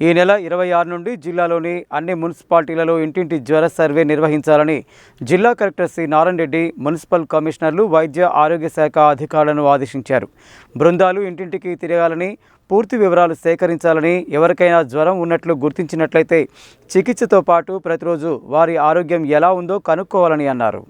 ఈ నెల ఇరవై ఆరు నుండి జిల్లాలోని అన్ని మున్సిపాలిటీలలో ఇంటింటి జ్వర సర్వే నిర్వహించాలని జిల్లా కలెక్టర్ శ్రీ నారాయణ రెడ్డి మున్సిపల్ కమిషనర్లు వైద్య ఆరోగ్య శాఖ అధికారులను ఆదేశించారు. బృందాలు ఇంటింటికి తిరగాలని పూర్తి వివరాలు సేకరించాలని ఎవరికైనా జ్వరం ఉన్నట్లు గుర్తించినట్లయితే చికిత్సతో పాటు ప్రతిరోజు వారి ఆరోగ్యం ఎలా ఉందో కనుక్కోవాలని అన్నారు.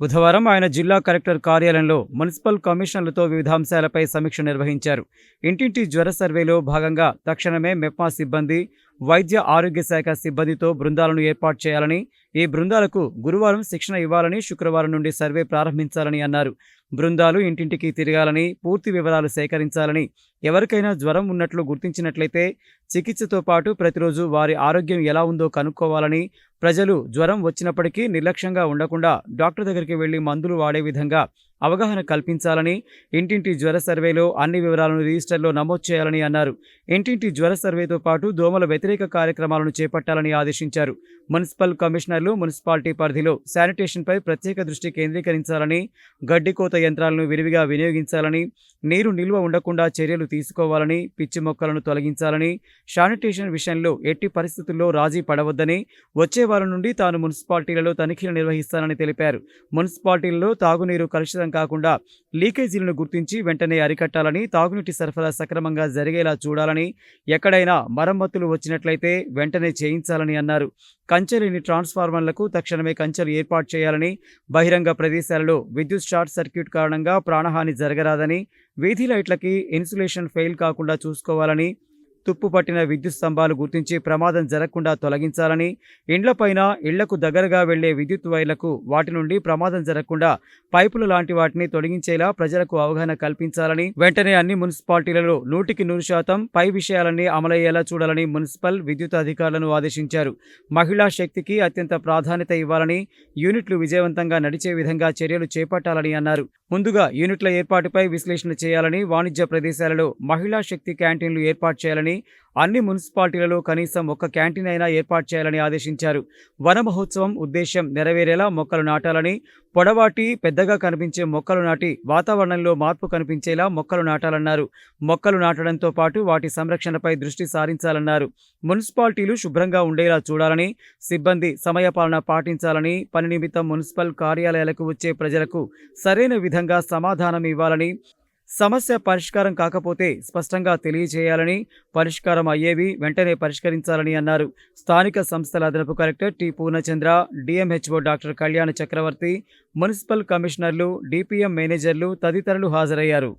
బుధవారం ఆయన జిల్లా కలెక్టర్ కార్యాలయంలో మున్సిపల్ కమిషనర్లతో వివిధ అంశాలపై సమీక్ష నిర్వహించారు. ఇంటింటి జ్వర సర్వేలో భాగంగా తక్షణమే మెప్మా సిబ్బంది వైద్య ఆరోగ్య శాఖ సిబ్బందితో బృందాలను ఏర్పాటు చేయాలని ఈ బృందాలకు గురువారం శిక్షణ ఇవ్వాలని శుక్రవారం నుండి సర్వే ప్రారంభించాలని అన్నారు. బృందాలు ఇంటింటికి తిరగాలని పూర్తి వివరాలు సేకరించాలని ఎవరికైనా జ్వరం ఉన్నట్లు గుర్తించినట్లయితే చికిత్సతో పాటు ప్రతిరోజు వారి ఆరోగ్యం ఎలా ఉందో కనుక్కోవాలని ప్రజలు జ్వరం వచ్చినప్పటికీ నిర్లక్ష్యంగా ఉండకుండా డాక్టర్ దగ్గరికి వెళ్ళి మందులు వాడే విధంగా అవగాహన కల్పించాలని ఇంటింటి జ్వర సర్వేలో అన్ని వివరాలను రిజిస్టర్లో నమోదు చేయాలని అన్నారు. ఇంటింటి జ్వర సర్వేతో పాటు దోమల వ్యతిరేక కార్యక్రమాలను చేపట్టాలని ఆదేశించారు. మున్సిపల్ కమిషనర్లు మున్సిపాలిటీ పరిధిలో శానిటేషన్పై ప్రత్యేక దృష్టి కేంద్రీకరించాలని గడ్డికోత యంత్రాలను విరివిగా వినియోగించాలని నీరు నిల్వ ఉండకుండా చర్యలు తీసుకోవాలని పిచ్చి మొక్కలను తొలగించాలని శానిటేషన్ విషయంలో ఎట్టి పరిస్థితుల్లో రాజీ పడవద్దని వచ్చే వారం నుండి తాను మున్సిపాలిటీలలో తనిఖీలు నిర్వహిస్తానని తెలిపారు. మున్సిపాలిటీలలో తాగునీరు కలుషితం కాకుండా లీకేజీలను గుర్తించి వెంటనే అరికట్టాలని తాగునీటి సరఫరా సక్రమంగా జరిగేలా చూడాలని ఎక్కడైనా మరమ్మతులు వచ్చినట్లయితే వెంటనే చేయించాలని అన్నారు. కంచెలేని ట్రాన్స్ఫార్మర్లకు తక్షణమే కంచెలు ఏర్పాటు చేయాలని బహిరంగ ప్రదేశాలలో విద్యుత్ షార్ట్ సర్క్యూట్ కారణంగా ప్రాణహాని జరగరాదని వీధి లైట్లకి ఇన్సులేషన్ ఫెయిల్ కాకుండా చూసుకోవాలని తుప్పు పట్టిన విద్యుత్ స్తంభాలు గుర్తించి ప్రమాదం జరగకుండా తొలగించాలని ఇండ్లపైన ఇళ్ళకు దగ్గరగా వెళ్ళే విద్యుత్ వైర్లకు వాటి నుండి ప్రమాదం జరగకుండా పైపులు లాంటి వాటిని తొలగించేలా ప్రజలకు అవగాహన కల్పించాలని వెంటనే అన్ని మున్సిపాలిటీలలో నూటికి నూరు శాతం పై విషయాలన్నీ అమలయ్యేలా చూడాలని మున్సిపల్ విద్యుత్ అధికారులను ఆదేశించారు. మహిళా శక్తికి అత్యంత ప్రాధాన్యత ఇవ్వాలని యూనిట్లు విజయవంతంగా నడిచే విధంగా చర్యలు చేపట్టాలని అన్నారు. ముందుగా యూనిట్ల ఏర్పాటుపై విశ్లేషణ చేయాలని వాణిజ్య ప్రదేశాలలో మహిళా శక్తి క్యాంటీన్లు ఏర్పాటు చేయాలని అన్ని మున్సిపాలిటీలలో కనీసం ఒక్క క్యాంటీన్ అయినా ఏర్పాటు చేయాలని ఆదేశించారు. వన మహోత్సవం ఉద్దేశ్యం నెరవేరేలా మొక్కలు నాటాలని పొడవాటి పెద్దగా కనిపించే మొక్కలు నాటి వాతావరణంలో మార్పు కనిపించేలా మొక్కలు నాటాలన్నారు. మొక్కలు నాటడంతో పాటు వాటి సంరక్షణపై దృష్టి సారించాలన్నారు. మున్సిపాలిటీలు శుభ్రంగా ఉండేలా చూడాలని సిబ్బంది సమయపాలన పాటించాలని పని నిమిత్తం మున్సిపల్ కార్యాలయాలకు వచ్చే ప్రజలకు సరైన విధంగా సమాధానం ఇవ్వాలని సమస్య పరిష్కారం కాకపోతే స్పష్టంగా తెలియజేయాలని పరిష్కారం అయ్యేవి వెంటనే పరిష్కరించాలని అన్నారు. స్థానిక సంస్థల అదనపు collector T Purnachandra DMHO doctor Kalyana Chakravarthy municipal కమిషనర్లు డిపిఎం మేనేజర్లు తదితరులు హాజరయ్యారు.